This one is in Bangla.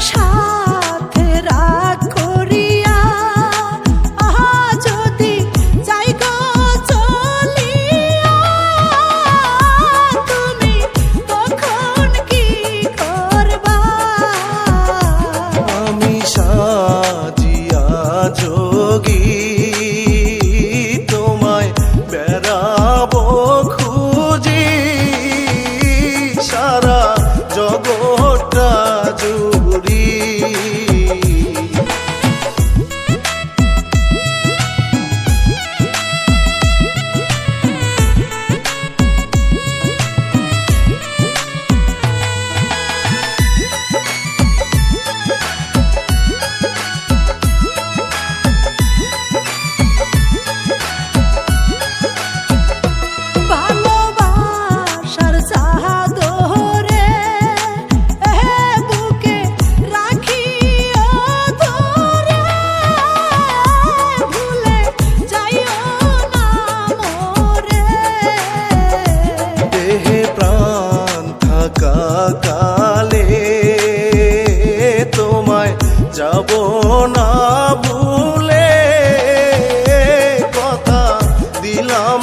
是。যাব না ভুলে কথা দিলাম